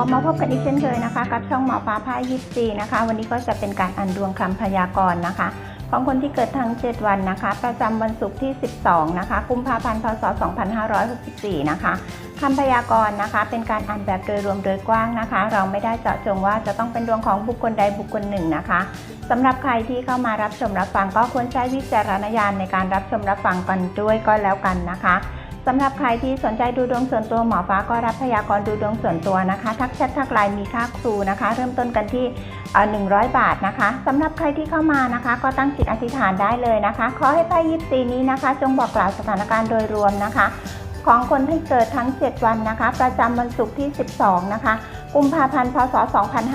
ก็มาพบกันอีกเช่นเคยนะคะ กับช่องหมอฟ้าพายิปซีนะคะ วันนี้ก็จะเป็นการอ่านดวงคำพยากรณ์นะคะ ของคนที่เกิดทั้ง 7 วันนะคะ ประจำวันศุกร์ที่ 12 นะคะ กุมภาพันธ์ พศ 2564 นะคะคำพยากรณ์นะคะ เป็นการอ่านแบบโดยรวมโดยกว้างนะคะ เราไม่ได้เจาะจงว่าจะต้องเป็นดวงของบุคคลใดบุคคลหนึ่งนะคะสำหรับใครที่เข้ามารับชมรับฟังก็ควรใช้วิจารณญาณในการรับชมรับฟังกันด้วยก็แล้วกันนะคะ สำหรับใครที่สนใจดูดวงส่วนตัวหมอฟ้าก็รับพยากรณ์ดูดวงส่วนตัวนะคะ ทักแชททักไลน์มีค่าครูนะคะ เริ่มต้นกันที่100 บาทนะคะสำหรับใครที่เข้ามานะคะ ก็ตั้งจิตอธิษฐานได้เลยนะคะ ขอให้ไพ่ยิปซีนี้นะคะ จงบอกกล่าวสถานการณ์โดยรวมนะคะ ของคนที่เกิดทั้ง 7 วันนะคะ ประจำวันศุกร์ที่ 12 นะคะกุมภาพันธ์พศ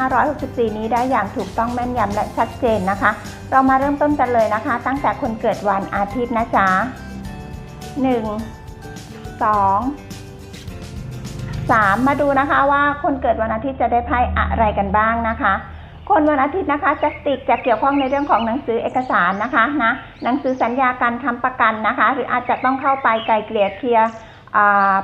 2564 นี้ได้อย่างถูกต้องแม่นยำและชัดเจนนะคะ เรามาเริ่มต้นกันเลยนะคะ ตั้งแต่คนเกิดวันอาทิตย์นะจ๊ะ1 สองสามมาดูนะคะว่าคนเกิดวันอาทิตย์จะได้ไพ่อะไรกันบ้างนะคะคนวันอาทิตย์นะคะจะติดจะเกี่ยวข้องในเรื่องของหนังสือเอกสารนะคะนะหนังสือสัญญาการทำประกันนะคะ หรืออาจจะต้องเข้าไปไกลเกลี่ยเคลียร์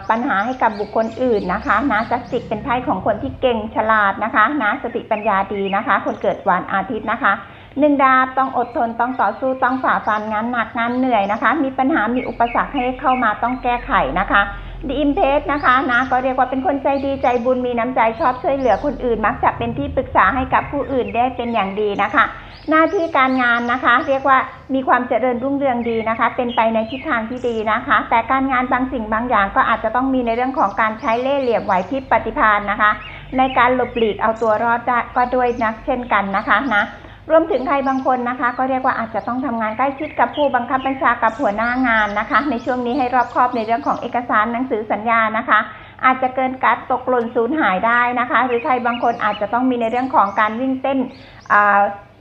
ปัญหาให้กับบุคคลอื่นนะคะนะจัสติกเป็นไพ่ของคนที่เก่งฉลาดนะคะนะสติปัญญาดีนะคะ คนเกิดวันอาทิตย์นะคะ หนึ่งดาบต้องอดทนต้องต่อสู้ต้องฝ่าฟันงานหนักงานเหนื่อยนะคะ มีปัญหามีอุปสรรคให้เข้ามาต้องแก้ไขนะคะดีอิมเพสนะคะนะก็เรียกว่าเป็นคนใจดีใจบุญมีน้ำใจชอบช่วยเหลือคนอื่น มักจะเป็นที่ปรึกษาให้กับผู้อื่นได้เป็นอย่างดีนะคะ หน้าที่การงานนะคะ เรียกว่ามีความเจริญรุ่งเรืองดีนะคะ เป็นไปในทิศทางที่ดีนะคะ แต่การงานบางสิ่งบางอย่างก็อาจจะต้องมีในเรื่องของการใช้เล่ห์เหลี่ยมไหวพริบปฏิภาณนะคะ ในการหลบหลีกเอาตัวรอดได้ก็ด้วยนะเช่นกันนะคะนะ รวมถึงใครบางคนนะคะ ก็เรียกว่าอาจจะต้องทำงานใกล้ชิดกับผู้บังคับบัญชากับหัวหน้างานนะคะ ในช่วงนี้ให้รอบคอบในเรื่องของเอกสารหนังสือสัญญานะคะ อาจจะเกินการตกหล่นสูญหายได้นะคะ หรือใครบางคนอาจจะต้องมีในเรื่องของการวิ่งเต้น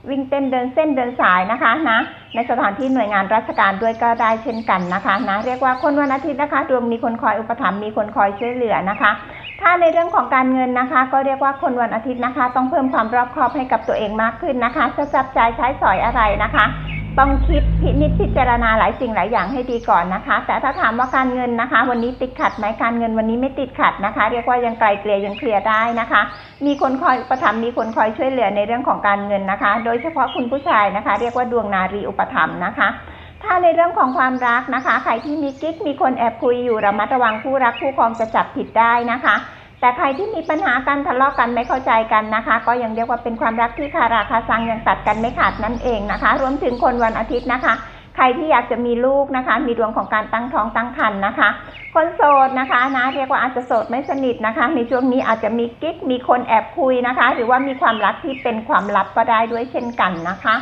วิ่งเต้นเดินเส้นเดินสายนะคะนะในสถานที่หน่วยงานราชการด้วยก็ได้เช่นกันนะคะนะเรียกว่าคนวันอาทิตย์นะคะดวงมีคนคอยอุปถัมภ์มีคนคอยช่วยเหลือนะคะ ถ้าในเรื่องของการเงินนะคะ ก็เรียกว่าคนวันอาทิตย์นะคะ ต้องเพิ่มความรอบคอบให้กับตัวเองมากขึ้นนะคะจะจับจ่ายใช้สอยอะไรนะคะ ต้องคิดพินิจพิจารณาหลายสิ่งหลายอย่างให้ดีก่อนนะคะ แต่ถ้าถามว่าการเงินนะคะ วันนี้ติดขัดไหมการเงินวันนี้ไม่ติดขัดนะคะ เรียกว่ายังไกลเกลี่ยยังเคลียร์ได้นะคะ มีคนคอยอุปถัมมีคนคอยช่วยเหลือในเรื่องของการเงินนะคะ โดยเฉพาะคุณผู้ชายนะคะ เรียกว่าดวงนารีอุปถัมภ์นะคะ ถ้าในเรื่องของความรักนะคะ ใครที่มีกิ๊กมีคนแอบคุยอยู่ระมัดระวังผู้รักผู้ครองจะจับผิดได้นะคะ แต่ใครที่มีปัญหาการทะเลาะกันไม่เข้าใจกันนะคะ ก็ยังเรียกว่าเป็นความรักที่คาราคาซังยังตัดกันไม่ขาดนั่นเองนะคะ รวมถึงคนวันอาทิตย์นะคะ ใครที่อยากจะมีลูกนะคะ มีดวงของการตั้งท้องตั้งครรภ์นะคะ คนโสดนะคะนะเรียกว่าอาจจะโสดไม่สนิทนะคะ ในช่วงนี้อาจจะมีกิ๊กมีคนแอบคุยนะคะ หรือว่ามีความรักที่เป็นความลับก็ได้ด้วยเช่นกันนะคะ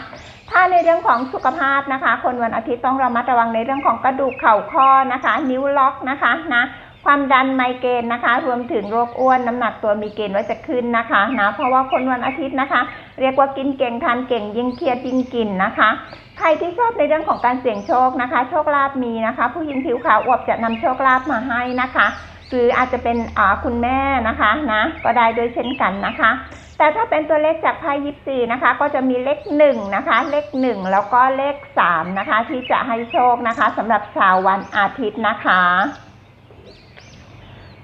ถ้าในเรื่องของสุขภาพนะคะ คนวันอาทิตย์ต้องระมัดระวังในเรื่องของกระดูกเข่าข้อนะคะ นิ้วล็อกนะคะนะความดันไมเกรนนะคะ รวมถึงโรคอ้วนน้ำหนักตัวมีเกณฑ์ว่าจะขึ้นนะคะนะเพราะว่าคนวันอาทิตย์นะคะ เรียกว่ากินเก่งทานเก่งยิ่งเครียดยิ่งกินนะคะ ใครที่ชอบในเรื่องของการเสี่ยงโชคนะคะ โชคลาภมีนะคะ ผู้หญิงผิวขาวอวบจะนำโชคลาภมาให้นะคะ หรืออาจจะเป็นอ่าคุณแม่นะคะนะก็ได้ด้วยเช่นกันนะคะ แต่ถ้าเป็นตัวเลขจากไพ่ยิปซีนะคะ ก็จะมีเลขหนึ่งนะคะ เลขหนึ่งแล้วก็เลขสามนะคะ ที่จะให้โชคนะคะสำหรับชาววันอาทิตย์นะคะ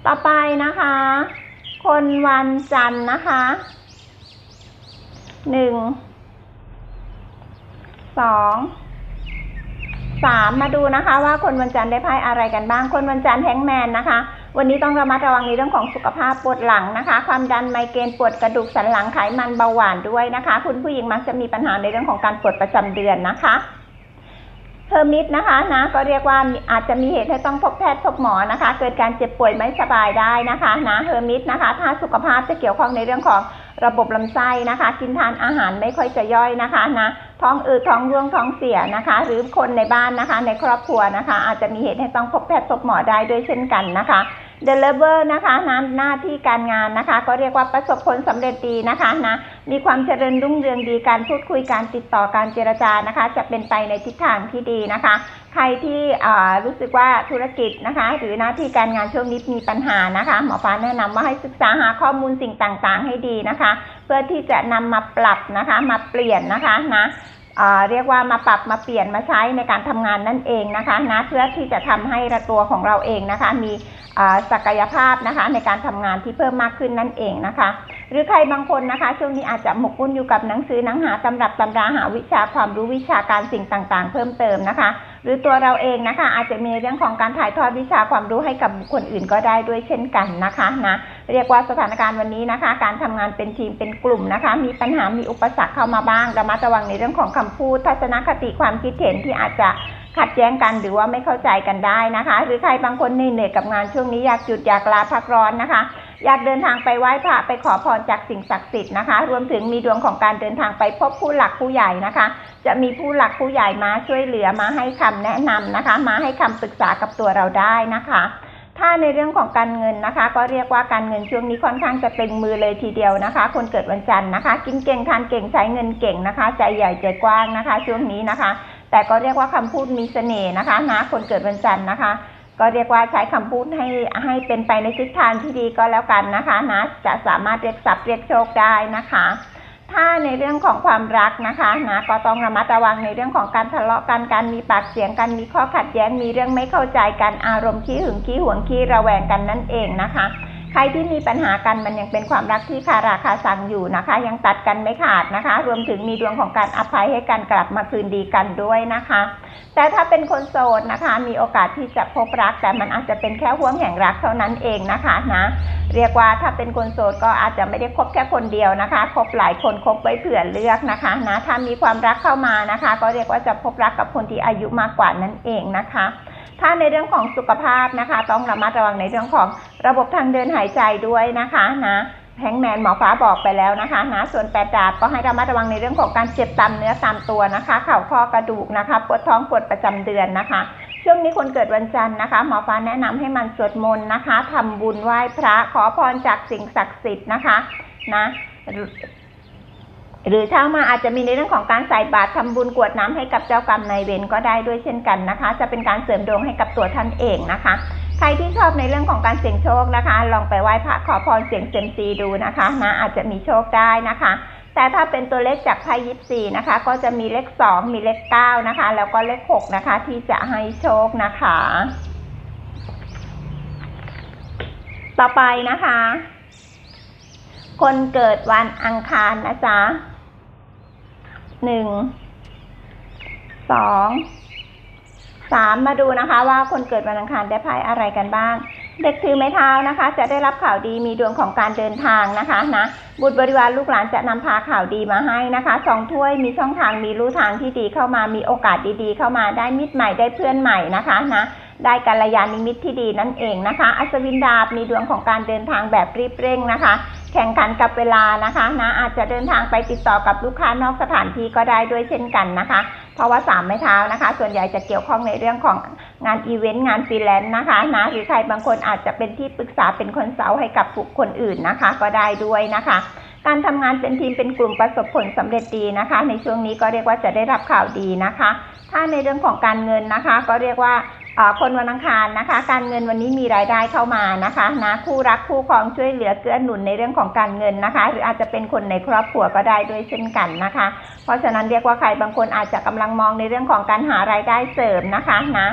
ต่อไปนะคะ คนวันจันทร์นะคะหนึ่งสองสามมาดูนะคะว่าคนวันจันทร์ได้ไพ่อะไรกันบ้าง คนวันจันทร์แฮงกแมนนะคะ วันนี้ต้องระมัดระวังในเรื่องของสุขภาพปวดหลังนะคะ ความดันไมเกรนปวดกระดูกสันหลังไขมันเบาหวานด้วยนะคะ คุณผู้หญิงมักจะมีปัญหาในเรื่องของการปวดประจำเดือนนะคะเทอร์มิดนะคะนะก็เรียกว่าอาจจะมีเหตุให้ต้องพบแพทย์พบหมอนะคะ เกิดการเจ็บป่วยไม่สบายได้นะคะนะเฮอร์มิดนะคะ ถ้าสุขภาพจะเกี่ยวข้องในเรื่องของระบบลำไส้นะคะ กินทานอาหารไม่ค่อยจะย่อยนะคะนะท้องอืดท้องร่วงท้องเสียนะคะ หรือคนในบ้านนะคะ ในครอบครัวนะคะ อาจจะมีเหตุให้ต้องพบแพทย์พบหมอได้ด้วยเช่นกันนะคะ เดลเวอร์นะคะนะหน้าที่การงานนะคะ ก็เรียกว่าประสบผลสำเร็จดีนะคะนะมีความเจริญรุ่งเรืองดีการพูดคุยการติดต่อการเจรจานะคะ จะเป็นไปในทิศทางที่ดีนะคะ ใครที่รู้สึกว่าธุรกิจนะคะ หรือหน้าที่การงานช่วงนี้มีปัญหานะคะหมอฟ้าแนะนำว่าให้ศึกษาหาข้อมูลสิ่งต่างๆ ให้ดีนะคะ เพื่อที่จะนำมาปรับนะคะมาเปลี่ยนนะคะนะ เรียกว่ามาปรับมาเปลี่ยนมาใช้ในการทำงานนั่นเองนะคะนะเพื่อที่จะทำให้ตัวของเราเองนะคะ มีศักยภาพนะคะในการทำงานที่เพิ่มมากขึ้นนั่นเองนะคะ หรือใครบางคนนะคะ ช่วงนี้อาจจะหมกมุ่นอยู่กับหนังสือหนังหาตำรับตำราหาวิชาความรู้วิชาการสิ่งต่างๆ เพิ่มเติมนะคะ หรือตัวเราเองนะคะ อาจจะมีเรื่องของการถ่ายทอดวิชาความรู้ให้กับบุคคลอื่นก็ได้ด้วยเช่นกันนะคะนะเรียกว่าสถานการณ์วันนี้นะคะ การทำงานเป็นทีมเป็นกลุ่มนะคะ มีปัญหามีอุปสรรคเข้ามาบ้างระมัดระวังในเรื่องของคำพูด ทัศนคติความคิดเห็นที่อาจจะขัดแย้งกันหรือว่าไม่เข้าใจกันได้นะคะ หรือใครบางคนเหนื่อยกับงานช่วงนี้อยากหยุดอยากลาพักร้อนนะคะ อยากเดินทางไปไหว้พระไปขอพรจากสิ่งศักดิ์สิทธิ์นะคะ รวมถึงมีดวงของการเดินทางไปพบผู้หลักผู้ใหญ่นะคะ จะมีผู้หลักผู้ใหญ่มาช่วยเหลือมาให้คำแนะนำนะคะ มาให้คำปรึกษากับตัวเราได้นะคะถ้าในเรื่องของการเงินนะคะ ก็เรียกว่าการเงินช่วงนี้ค่อนข้างจะเป็นมือเลยทีเดียวนะคะ คนเกิดวันจันทร์นะคะ กินเก่งทานเก่งใช้เงินเก่งนะคะ ใจใหญ่ใจกว้างนะคะ ช่วงนี้นะคะ แต่ก็เรียกว่าคำพูดมีเสน่ห์นะคะนะคนเกิดวันจันทร์นะคะ ก็เรียกว่าใช้คำพูดให้ให้เป็นไปในทิศทางที่ดีก็แล้วกันนะคะนะจะสามารถเรียกทรัพย์เรียกโชคได้นะคะ ถ้าในเรื่องของความรักนะคะนะก็ต้องระมัดระวังในเรื่องของการทะเลาะกันการมีปากเสียงกันมีข้อขัดแย้งมีเรื่องไม่เข้าใจกันอารมณ์ขี้หึงขี้หวงขี้ระแวงกันนั่นเองนะคะ ใครที่มีปัญหากันมันยังเป็นความรักที่คาราคาซังอยู่นะคะ ยังตัดกันไม่ขาดนะคะ รวมถึงมีดวงของการอภัยให้กันกลับมาคืนดีกันด้วยนะคะ แต่ถ้าเป็นคนโสดนะคะ มีโอกาสที่จะพบรักแต่มันอาจจะเป็นแค่ห่วงแห่งรักเท่านั้นเองนะคะนะเรียกว่าถ้าเป็นคนโสดก็อาจจะไม่ได้คบแค่คนเดียวนะคะคบหลายคนคบไว้เผื่อเลือกนะคะนะถ้ามีความรักเข้ามานะคะ ก็เรียกว่าจะพบรักกับคนที่อายุมากกว่านั่นเองนะคะ ถ้าในเรื่องของสุขภาพนะคะ ต้องระมัดระวังในเรื่องของระบบทางเดินหายใจด้วยนะคะนะแฮงแมนหมอฟ้าบอกไปแล้วนะคะนะส่วนแปดดาบก็ให้ระมัดระวังในเรื่องของการเจ็บตามเนื้อตามตัวนะคะ เข่าข้อกระดูกนะคะปวดท้องปวดประจำเดือนนะคะ ช่วงนี้คนเกิดวันจันทร์นะคะ หมอฟ้าแนะนำให้มันสวดมนต์นะคะทำบุญไหว้พระขอพรจากสิ่งศักดิ์สิทธิ์นะคะนะ หรือเช้ามาอาจจะมีในเรื่องของการใส่บาตรทำบุญกรวดน้ำให้กับเจ้ากรรมนายเวรก็ได้ด้วยเช่นกันนะคะ จะเป็นการเสริมดวงให้กับตัวท่านเองนะคะ ใครที่ชอบในเรื่องของการเสี่ยงโชคนะคะ ลองไปไหว้พระขอพรเสี่ยงเซยมซีดูนะคะนะอาจจะมีโชคได้นะคะ แต่ถ้าเป็นตัวเลขจากไพ่ยิปซีนะคะ ก็จะมีเลขสองมีเลขเก้านะคะ แล้วก็เลขหกนะคะ ที่จะให้โชคนะคะ ต่อไปนะคะ คนเกิดวันอังคารนะจ๊ะ หนึ่งสองสามมาดูนะคะ ว่าคนเกิดวันอังคารได้ไพ่อะไรกันบ้าง เด็กถือไม้เท้านะคะ จะได้รับข่าวดีมีดวงของการเดินทางนะคะนะบุตรบริวารลูกหลานจะนำพาข่าวดีมาให้นะคะสองถ้วยมีช่องทางมีรู้ทางที่ดีเข้ามามีโอกาสดีๆ เข้ามาได้มิตรใหม่ได้เพื่อนใหม่นะคะนะได้กัลยาณมิตรที่ดีนั่นเองนะคะ อัศวินดาบมีดวงของการเดินทางแบบรีบเร่งนะคะ แข่งขันกับเวลานะคะนะอาจจะเดินทางไปติดต่อกับลูกค้านอกสถานที่ก็ได้ด้วยเช่นกันนะคะ เพราะว่าสามไม้เท้านะคะ ส่วนใหญ่จะเกี่ยวข้องในเรื่องของงานอีเวนต์งานฟรีแลนซ์นะคะนะหรือใครบางคนอาจจะเป็นที่ปรึกษาเป็นคนเสาให้กับบุคคลอื่นนะคะ ก็ได้ด้วยนะคะ การทำงานเป็นทีมเป็นกลุ่มประสบผลสำเร็จดีนะคะ ในช่วงนี้ก็เรียกว่าจะได้รับข่าวดีนะคะ ถ้าในเรื่องของการเงินนะคะ ก็เรียกว่า คนวันอังคารนะคะ การเงินวันนี้มีรายได้เข้ามานะคะนะคู่รักคู่ครองช่วยเหลือเกื้อหนุนในเรื่องของการเงินนะคะ หรืออาจจะเป็นคนในครอบครัวก็ได้ด้วยเช่นกันนะคะ เพราะฉะนั้นเรียกว่าใครบางคนอาจจะกำลังมองในเรื่องของการหารายได้เสริมนะคะนะ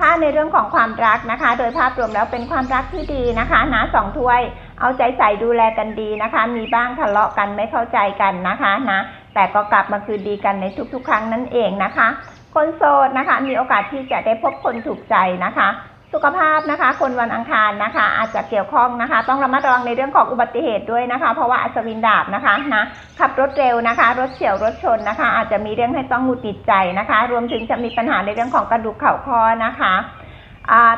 ถ้าในเรื่องของความรักนะคะ โดยภาพรวมแล้วเป็นความรักที่ดีนะคะนะสองถ้วย เอาใจใส่ดูแลกันดีนะคะ มีบ้างทะเลาะกันไม่เข้าใจกันนะคะนะแต่ก็กลับมาคืนดีกันในทุกๆ ครั้งนั่นเองนะคะ คนโสดนะคะ มีโอกาสที่จะได้พบคนถูกใจนะคะ สุขภาพนะคะ คนวันอังคารนะคะ อาจจะเกี่ยวข้องนะคะ ต้องระมัดระวังในเรื่องของอุบัติเหตุด้วยนะคะ เพราะว่าอัศวินดาบนะคะนะขับรถเร็วนะคะ รถเฉียวรถชนนะคะ อาจจะมีเรื่องให้ต้องหงุดหงิดใจนะคะ รวมถึงจะมีปัญหาในเรื่องของกระดูกเข่าข้อนะคะ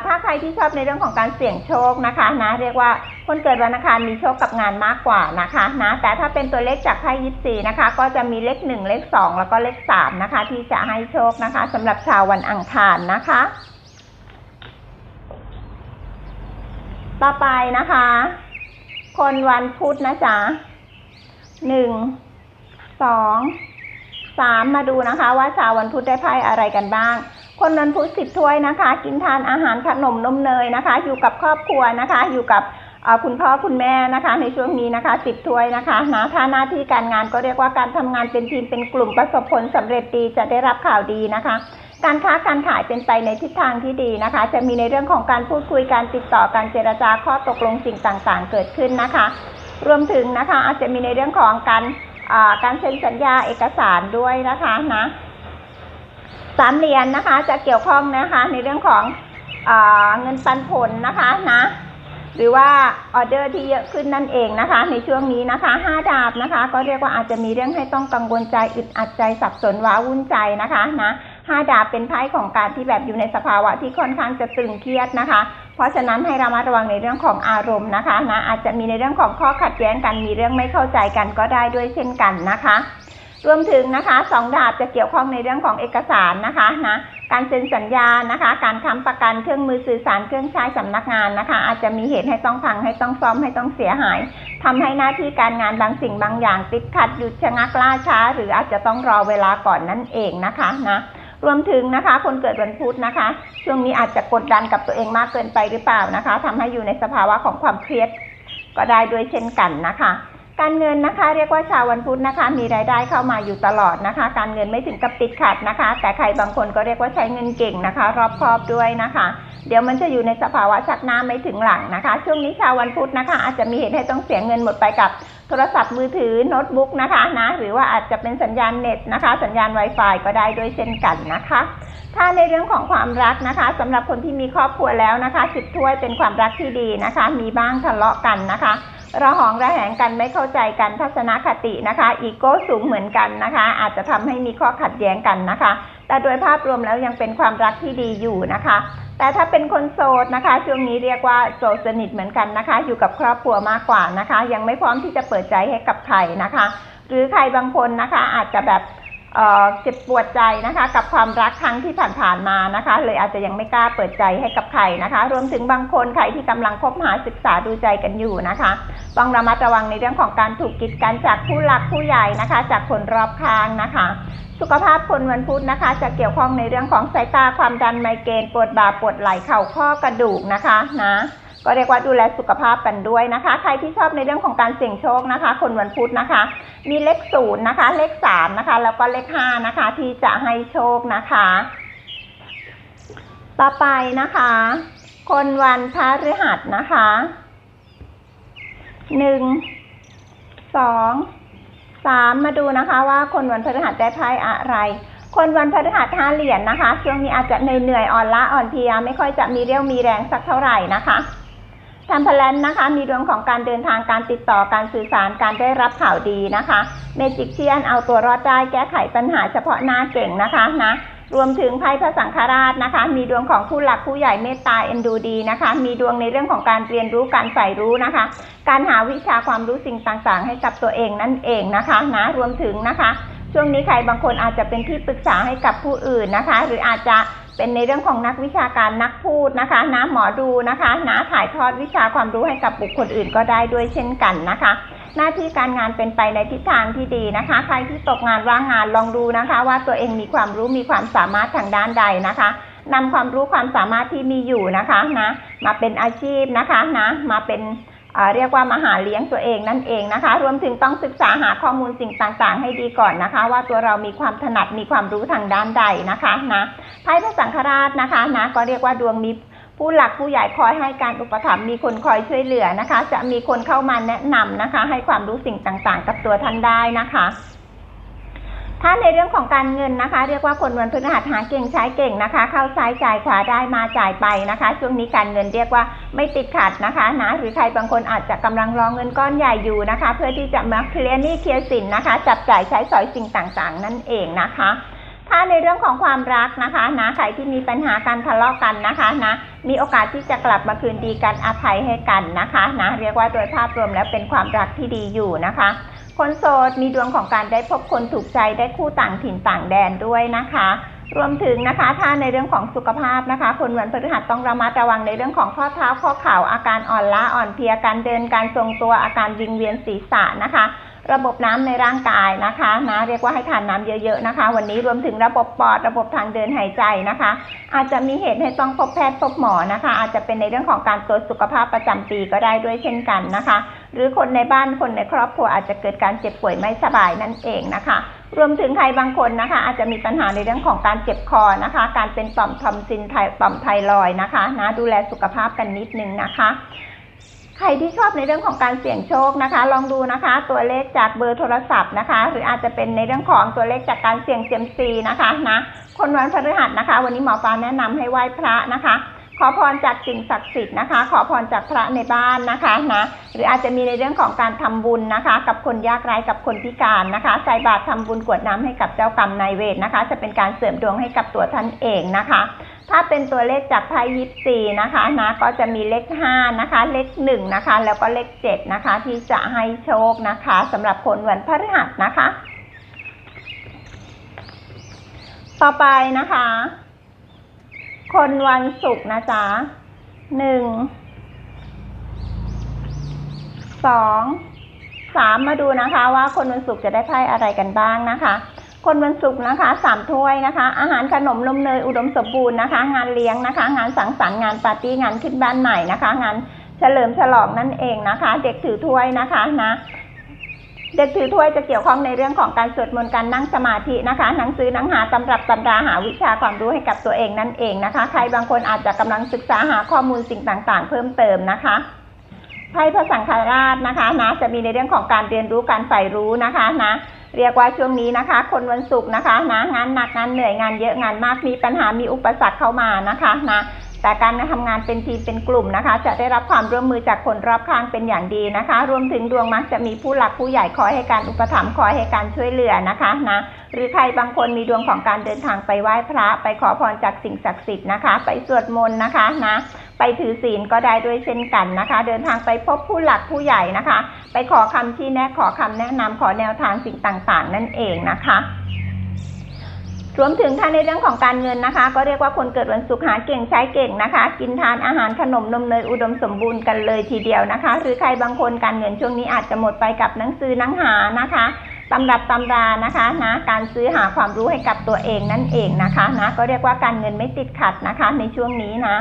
ถ้าใครที่ชอบในเรื่องของการเสี่ยงโชคนะคะนะเรียกว่าคนเกิดวันอังคารมีโชคกับงานมากกว่านะคะนะแต่ถ้าเป็นตัวเลขจากไพ่ยิปซีนะคะ ก็จะมีเลขหนึ่งเลขสองแล้วก็เลขสามนะคะ ที่จะให้โชคนะคะสำหรับชาววันอังคารนะคะ ต่อไปนะคะ คนวันพุธนะจ๊ะหนึ่งสองสามมาดูนะคะ ว่าชาววันพุธได้ไพ่อะไรกันบ้าง คนวันพุธสิบถ้วยนะคะ กินทานอาหารขนมนมเนยนะคะ อยู่กับครอบครัวนะคะ อยู่กับคุณพ่อคุณแม่นะคะ ในช่วงนี้นะคะสิบถ้วยนะคะนะถ้าหน้าที่การงานก็เรียกว่าการทำงานเป็นทีมเป็นกลุ่มประสบผลสำเร็จดีจะได้รับข่าวดีนะคะ การค้าการขายเป็นไปในทิศทางที่ดีนะคะ จะมีในเรื่องของการพูดคุยการติดต่อการเจรจาข้อตกลงสิ่งต่างๆ เกิดขึ้นนะคะ รวมถึงนะคะอาจจะมีในเรื่องของการการเซ็นสัญญาเอกสารด้วยนะคะนะ สามเหรียญนะคะ จะเกี่ยวข้องนะคะในเรื่องของอเงินปันผลนะคะนะหรือว่าออเดอร์ที่เยอะขึ้นนั่นเองนะคะ ในช่วงนี้นะคะห้าดาบนะคะ ก็เรียกว่าอาจจะมีเรื่องให้ต้องกังวลใจอึดอัดใจสับสนว้าวุ่นใจนะคะนะห้าดาบเป็นไพ่ของการที่แบบอยู่ในสภาวะที่ค่อนข้างจะตึงเครียดนะคะ เพราะฉะนั้นให้ระมัดระวังในเรื่องของอารมณ์นะคะนะอาจจะมีในเรื่องของข้อขัดแย้งกันมีเรื่องไม่เข้าใจกันก็ได้ด้วยเช่นกันนะคะ รวมถึงนะคะสองดาบจะเกี่ยวข้องในเรื่องของเอกสารนะคะนะการเซ็นสัญญานะคะ การค้ำประกันเครื่องมือสื่อสารเครื่องใช้สำนักงานนะคะ อาจจะมีเหตุให้ต้องพังให้ต้องซ่อมให้ต้องเสียหายทำให้หน้าที่การงานบางสิ่งบางอย่าง ติดขัดหยุดชะงักล่าช้า หรืออาจจะต้องรอเวลาก่อนนั่นเองนะคะนะรวมถึงนะคะ คนเกิดวันพุธนะคะ ช่วงนี้อาจจะกดดันกับตัวเองมากเกินไปหรือเปล่านะคะทำให้อยู่ในสภาวะของความเครียดก็ได้ด้วยเช่นกันนะคะ การเงินนะคะ เรียกว่าชาววันพุธนะคะ มีรายได้เข้ามาอยู่ตลอดนะคะ การเงินไม่ถึงกับติดขัดนะคะ แต่ใครบางคนก็เรียกว่าใช้เงินเก่งนะคะ รอบคอบด้วยนะคะ เดี๋ยวมันจะอยู่ในสภาวะชักหน้าไม่ถึงหลังนะคะ ช่วงนี้ชาววันพุธนะคะ อาจจะมีเหตุให้ต้องเสียเงินหมดไปกับโทรศัพท์มือถือโน้ตบุ๊กนะคะนะหรือว่าอาจจะเป็นสัญญาณเน็ตนะคะ สัญญาณ Wi-Fi ก็ได้ด้วยเช่นกันนะคะ ถ้าในเรื่องของความรักนะคะสำหรับคนที่มีครอบครัวแล้วนะคะสิบถ้วยเป็นความรักที่ดีนะคะ มีบ้างทะเลาะกันนะคะ ระหองระแหงกันไม่เข้าใจกันทัศนคตินะคะ อีโก้สูงเหมือนกันนะคะ อาจจะทำให้มีข้อขัดแย้งกันนะคะ แต่โดยภาพรวมแล้วยังเป็นความรักที่ดีอยู่นะคะ แต่ถ้าเป็นคนโสดนะคะ ช่วงนี้เรียกว่าโสดสนิทเหมือนกันนะคะ อยู่กับครอบครัวมากกว่านะคะ ยังไม่พร้อมที่จะเปิดใจให้กับใครนะคะ หรือใครบางคนนะคะ อาจจะแบบ เจ็บปวดใจนะคะ กับความรักครั้งที่ผ่านๆมานะคะ เลยอาจจะยังไม่กล้าเปิดใจให้กับใครนะคะ รวมถึงบางคนใครที่กำลังคบหาศึกษาดูใจกันอยู่นะคะ ต้องระมัดระวังในเรื่องของการถูกกีดกันจากผู้หลักผู้ใหญ่นะคะ จากคนรอบข้างนะคะ สุขภาพคนวันพุธนะคะ จะเกี่ยวข้องในเรื่องของสายตาความดันไมเกรนปวดบ่าปวดไหล่เข่าข้อกระดูกนะคะนะ ก็เรียกว่าดูแลสุขภาพกันด้วยนะคะ ใครที่ชอบในเรื่องของการเสี่ยงโชคนะคะ คนวันพุธนะคะ มีเลขศูนย์นะคะ เลขสามนะคะ แล้วก็เลขห้านะคะ ที่จะให้โชคนะคะ ต่อไปนะคะ คนวันพฤหัสนะคะหนึ่งสองสามมาดูนะคะว่าคนวันพฤหัสได้ไพ่อะไรคนวันพฤหัสห้าเหรียญนะคะ ช่วงนี้อาจจะเหนื่อยๆอ่อนล้าอ่อนเพลียไม่ค่อยจะมีเรี่ยวมีแรงสักเท่าไหร่นะคะ ทำพลันนะคะ มีดวงของการเดินทางการติดต่อการสื่อสารการได้รับข่าวดีนะคะเมจิกเชียนเอาตัวรอดได้แก้ไขปัญหาเฉพาะหน้าเก่งนะคะนะรวมถึงไพ่พระสังฆราชนะคะ มีดวงของผู้หลักผู้ใหญ่เมตตาเอ็นดูดีนะคะ มีดวงในเรื่องของการเรียนรู้การใฝ่รู้นะคะ การหาวิชาความรู้สิ่งต่างๆ ให้กับตัวเองนั่นเองนะคะนะรวมถึงนะคะ ช่วงนี้ใครบางคนอาจจะเป็นที่ปรึกษาให้กับผู้อื่นนะคะ หรืออาจจะ เป็นในเรื่องของนักวิชาการนักพูดนะคะนะหมอดูนะคะนะถ่ายทอดวิชาความรู้ให้กับบุคคลอื่นก็ได้ด้วยเช่นกันนะคะ หน้าที่การงานเป็นไปในทิศทางที่ดีนะคะ ใครที่ตกงานว่างงานลองดูนะคะ ว่าตัวเองมีความรู้มีความสามารถทางด้านใดนะคะนำความรู้ความสามารถที่มีอยู่นะคะนะมาเป็นอาชีพนะคะนะมาเป็น เรียกว่ามาหาเลี้ยงตัวเองนั่นเองนะคะ รวมถึงต้องศึกษาหาข้อมูลสิ่งต่างๆ ให้ดีก่อนนะคะ ว่าตัวเรามีความถนัดมีความรู้ทางด้านใดนะคะนะไพ่พระสังฆราชนะคะนะก็เรียกว่าดวงมีผู้หลักผู้ใหญ่คอยให้การอุปถัมภ์มีคนคอยช่วยเหลือนะคะ จะมีคนเข้ามาแนะนำนะคะ ให้ความรู้สิ่งต่างๆ กับตัวท่านได้นะคะ ถ้าในเรื่องของการเงินนะคะ เรียกว่าคนวันพฤหัสหาเก่งใช้เก่งนะคะ เข้าซ้ายจ่ายขวาได้มาจ่ายไปนะคะ ช่วงนี้การเงินเรียกว่าไม่ติดขัดนะคะนะหรือใครบางคนอาจจะกำลังรองเงินก้อนใหญ่อยู่นะคะ เพื่อที่จะมาเคลียร์หนี้เคลียร์สินนะคะ จับจ่ายใช้สอยสิ่งต่างๆ นั่นเองนะคะถ้าในเรื่องของความรักนะคะนะใครที่มีปัญหาการทะเลาะกันนะคะนะมีโอกาสที่จะกลับมาคืนดีกันอภัยให้กันนะคะนะเรียกว่าโดยภาพรวมแล้วเป็นความรักที่ดีอยู่นะคะ คนโสดมีดวงของการได้พบคนถูกใจได้คู่ต่างถิ่นต่างแดนด้วยนะคะ รวมถึงนะคะถ้าในเรื่องของสุขภาพนะคะ คนวันพฤหัสต้องระมัดระวังในเรื่องของข้อเท้าข้อเข่าอาการอ่อนล้าอ่อนเพลียการเดินการทรงตัวอาการวิงเวียนศีรษะนะคะ ระบบน้ำในร่างกายนะคะนะเรียกว่าให้ทานน้ำเยอะๆนะคะ วันนี้รวมถึงระบบปอดระบบทางเดินหายใจนะคะ อาจจะมีเหตุให้ต้องพบแพทย์พบหมอนะคะ อาจจะเป็นในเรื่องของการตรวจสุขภาพประจำปีก็ได้ด้วยเช่นกันนะคะ หรือคนในบ้านคนในครอบครัวอาจจะเกิดการเจ็บป่วยไม่สบายนั่นเองนะคะรวมถึงใครบางคนนะคะ อาจจะมีปัญหาในเรื่องของการเจ็บคอนะคะ การเป็นต่อมทอมซินไทต่อมไทรอยนะคะนะดูแลสุขภาพกันนิดนึงนะคะ รที่ชอบในเรื่องของการเสี่ยงโชคนะคะ ลองดูนะคะ ตัวเลขจากเบอร์โทรศัพท์นะคะ หรืออาจจะเป็นในเรื่องของตัวเลขจากการเสี่ยงเซียมซีนะคะนะคนวันพฤหัสนะคะ วันนี้หมอฟ้าแนะนำให้ไหว้พระนะคะ ขอพรจากสิ่งศักดิ์สิทธิ์นะคะ ขอพรจากพระในบ้านนะคะนะหรืออาจจะมีในเรื่องของการทำบุญนะคะ กับคนยากไร้กับคนพิการนะคะใส่บาตรทำบุญกวดน้ำให้กับเจ้ากรรมนายเวรนะคะ จะเป็นการเสริมดวงให้กับตัวท่านเองนะคะ ถ้าเป็นตัวเลขจากไพ่ยิปซีนะคะนะก็จะมีเลข5นะคะ เลข1นะคะ แล้วก็เลข7นะคะ ที่จะให้โชคนะคะสำหรับคนวันพฤหัสนะคะ ต่อไปนะคะ คนวันศุกร์นะจ๊ะหนึ่งสองสามมาดูนะคะ ว่าคนวันศุกร์จะได้ไพ่อะไรกันบ้างนะคะ คนวันศุกร์นะคะสามถ้วยนะคะ อาหารขนมนมเนยอุดมสมบูรณ์นะคะ งานเลี้ยงนะคะ งานสังสรรค์งานปาร์ตี้งานขึ้นบ้านใหม่นะคะ งานเฉลิมฉลองนั่นเองนะคะ เด็กถือถ้วยนะคะนะเด็กถือถ้วยจะเกี่ยวข้องในเรื่องของการสวดมนต์การนั่งสมาธินะคะหนังสือหนังหาตำรับตำราหาวิชาความรู้ให้กับตัวเองนั่นเองนะคะ ใครบางคนอาจจะกำลังศึกษาหาข้อมูลสิ่งต่างๆ เพิ่มเติมนะคะไพ่พระสังฆราชนะคะนะจะมีในเรื่องของการเรียนรู้การใฝ่รู้นะคะนะ เรียกว่าช่วงนี้นะคะ คนวันศุกร์นะคะนะงานหนักงานเหนื่อยงานเยอะงานมากมีปัญหามีอุปสรรคเข้ามานะคะนะ แต่การทำงานเป็นทีมเป็นกลุ่มนะคะ จะได้รับความร่วมมือจากคนรอบข้างเป็นอย่างดีนะคะ รวมถึงดวงมักจะมีผู้หลักผู้ใหญ่คอยให้การอุปถัมภ์คอยให้การช่วยเหลือนะคะนะหรือใครบางคนมีดวงของการเดินทางไปไหว้พระ ไปขอพรจากสิ่งศักดิ์สิทธิ์นะคะ ไปสวดมนต์นะคะนะไปถือศีลก็ได้ด้วยเช่นกันนะคะ เดินทางไปพบผู้หลักผู้ใหญ่นะคะ ไปขอคำชี้แนะขอคำแนะนำขอแนวทางสิ่งต่างๆ นั่นเองนะคะ รวมถึงถ้าในเรื่องของการเงินนะคะ ก็เรียกว่าคนเกิดวันศุกร์หาเก่งใช้เก่งนะคะ กินทานอาหารขนมนมเนยอุดมสมบูรณ์กันเลยทีเดียวนะคะ หรือใครบางคนการเงินช่วงนี้อาจจะหมดไปกับหนังสือหนังหานะคะตำรับตำรานะคะนะการซื้อหาความรู้ให้กับตัวเองนั่นเองนะคะนะก็เรียกว่าการเงินไม่ติดขัดนะคะ ในช่วงนี้นะ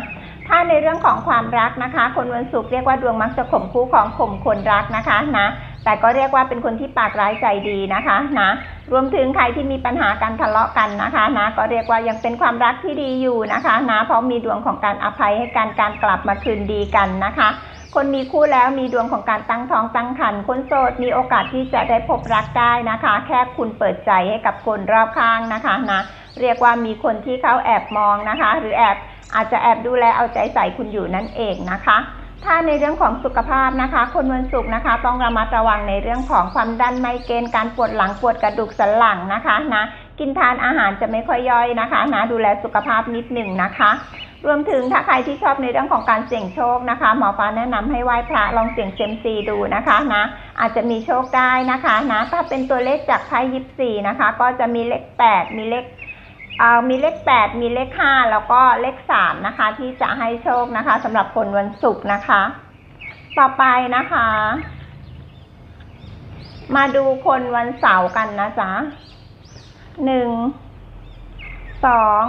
ถ้าในเรื่องของความรักนะคะ คนวันศุกร์เรียกว่าดวงมักจะข่มคู่ของข่มคนรักนะคะนะ แต่ก็เรียกว่าเป็นคนที่ปากร้ายใจดีนะคะนะรวมถึงใครที่มีปัญหาการทะเลาะกันนะคะนะก็เรียกว่ายังเป็นความรักที่ดีอยู่นะคะนะเพราะมีดวงของการอภัยให้การการกลับมาคืนดีกันนะคะ คนมีคู่แล้วมีดวงของการตั้งท้องตั้งครรภ์คนโสดมีโอกาสที่จะได้พบรักได้นะคะ แค่คุณเปิดใจให้กับคนรอบข้างนะคะนะเรียกว่ามีคนที่เขาแอบมองนะคะ หรือแอบอาจจะแอบดูแลเอาใจใส่คุณอยู่นั่นเองนะคะ ถ้าในเรื่องของสุขภาพนะคะ คนวันศุกร์นะคะ ต้องระมัดระวังในเรื่องของความดันไมเกรนการปวดหลังปวดกระดูกสันหลังนะคะนะกินทานอาหารจะไม่ค่อยย่อยนะคะนะดูแลสุขภาพนิดหนึ่งนะคะ รวมถึงถ้าใครที่ชอบในเรื่องของการเสี่ยงโชคนะคะ หมอฟ้าแนะนำให้ไหว้พระลองเสี่ยงเซมซีดูนะคะนะอาจจะมีโชคได้นะคะนะถ้าเป็นตัวเลขจากไพ่ยิปซีนะคะ ก็จะมีเลขแปดมีเลข มีเลขแปดมีเลขห้าแล้วก็เลขสามนะคะ ที่จะให้โชคนะคะสำหรับคนวันศุกร์นะคะ ต่อไปนะคะ มาดูคนวันเสาร์กันนะจ๊ะหนึ่งสอง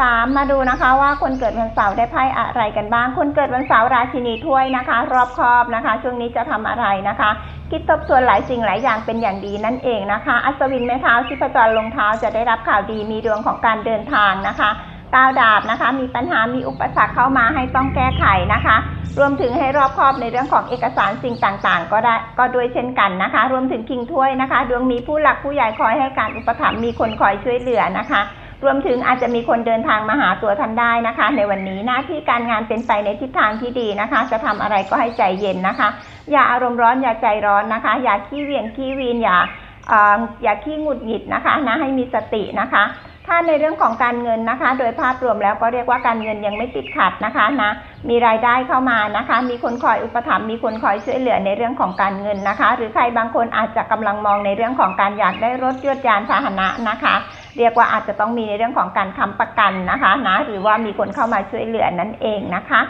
สามมาดูนะคะว่าคนเกิดวันเสาร์ได้ไพ่อะไรกันบ้าง คนเกิดวันเสาร์ราชินีถ้วยนะคะ รอบคอบนะคะ ช่วงนี้จะทำอะไรนะคะ คิดทบทวนหลายสิ่งหลายอย่างเป็นอย่างดีนั่นเองนะคะ อัศวินไม้เท้าชิพจรลงเท้าจะได้รับข่าวดีมีดวงของการเดินทางนะคะก้าวดาบนะคะ มีปัญหามีอุปสรรคเข้ามาให้ต้องแก้ไขนะคะ รวมถึงให้รอบคอบในเรื่องของเอกสารสิ่งต่างๆ ก็ได้ก็ด้วยเช่นกันนะคะ รวมถึงคิงถ้วยนะคะ ดวงมีผู้หลักผู้ใหญ่คอยให้การอุปถัมภ์มีคนคอยช่วยเหลือนะคะ รวมถึงอาจจะมีคนเดินทางมาหาตัวท่านได้นะคะ ในวันนี้หน้าที่การงานเป็นไปในทิศทางที่ดีนะคะ จะทำอะไรก็ให้ใจเย็นนะคะ อย่าอารมณ์ร้อนอย่าใจร้อนนะคะ อย่าขี้เวียนขี้วีนอย่าอย่าขี้หงุดหงิดนะคะนะให้มีสตินะคะถ้าในเรื่องของการเงินนะคะ โดยภาพรวมแล้วก็เรียกว่าการเงินยังไม่ติดขัดนะคะนะมีรายได้เข้ามานะคะ มีคนคอยอุปถัมภ์มีคนคอยช่วยเหลือในเรื่องของการเงินนะคะ หรือใครบางคนอาจจะกำลังมองในเรื่องของการอยากได้รถยนต์ยานพาหนะนะคะ เรียกว่าอาจจะต้องมีในเรื่องของการค้ำประกันนะคะนะหรือว่ามีคนเข้ามาช่วยเหลือนั่นเองนะคะ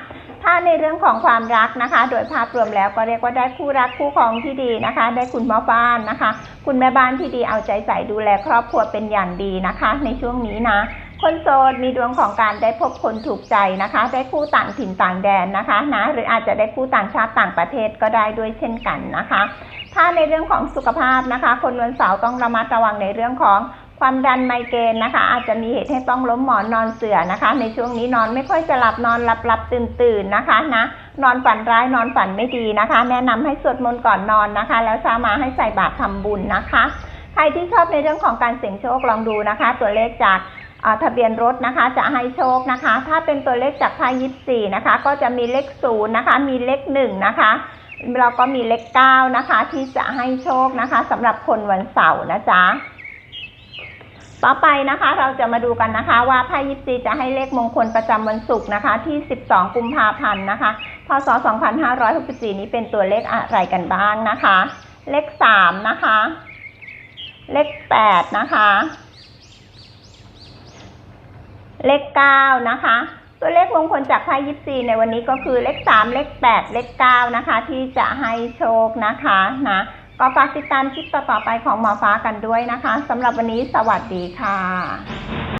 ถ้าในเรื่องของความรักนะคะ โดยภาพรวมแล้วก็เรียกว่าได้คู่รักคู่ครองที่ดีนะคะ ได้คุณพ่อบ้านนะคะ คุณแม่บ้านที่ดีเอาใจใส่ดูแลครอบครัวเป็นอย่างดีนะคะ ในช่วงนี้นะคนโสดมีดวงของการได้พบคนถูกใจนะคะ ได้คู่ต่างถิ่นต่างแดนนะคะนะหรืออาจจะได้คู่ต่างชาติต่างประเทศก็ได้ด้วยเช่นกันนะคะ ถ้าในเรื่องของสุขภาพนะคะ คนวันเสาร์ต้องระมัดระวังในเรื่องของ ความดันไมเกรนนะคะ อาจจะมีเหตุให้ต้องล้มหมอนนอนเสื่อนะคะ ในช่วงนี้นอนไม่ค่อยจะหลับนอนหลับหลับตื่นตื่นนะคะนะนอนฝันร้ายนอนฝันไม่ดีนะคะ แนะนำให้สวดมนต์ก่อนนอนนะคะ แล้วเช้ามาให้ใส่บาตรทำบุญนะคะ ใครที่ชอบในเรื่องของการเสี่ยงโชคลองดูนะคะ ตัวเลขจากทะเบียนรถนะคะจะให้โชคนะคะ ถ้าเป็นตัวเลขจากไพ่ยิปซีนะคะ ก็จะมีเลขศูนย์นะคะ มีเลขหนึ่งนะคะแล้วก็มีเลขเก้านะคะ ที่จะให้โชคนะคะสำหรับคนวันเสาร์นะจ๊ะ ต่อไปนะคะเราจะมาดูกันนะคะว่าไพ่ยิปซีจะให้เลขมงคลประจำวันศุกร์นะคะ ที่ 12 กุมภาพันธ์นะคะพศ 2564 นี้เป็นตัวเลขอะไรกันบ้างนะคะ เลข 3 นะคะ เลข 8 นะคะ เลข 9 นะคะตัวเลขมงคลจากไพ่ยิปซีในวันนี้ก็คือเลข3เลข8เลข9นะคะ ที่จะให้โชคนะคะนะ ก็ฝากติดตามคลิปต่อๆไปของหมอฟ้ากันด้วยนะคะสำหรับวันนี้สวัสดีค่ะ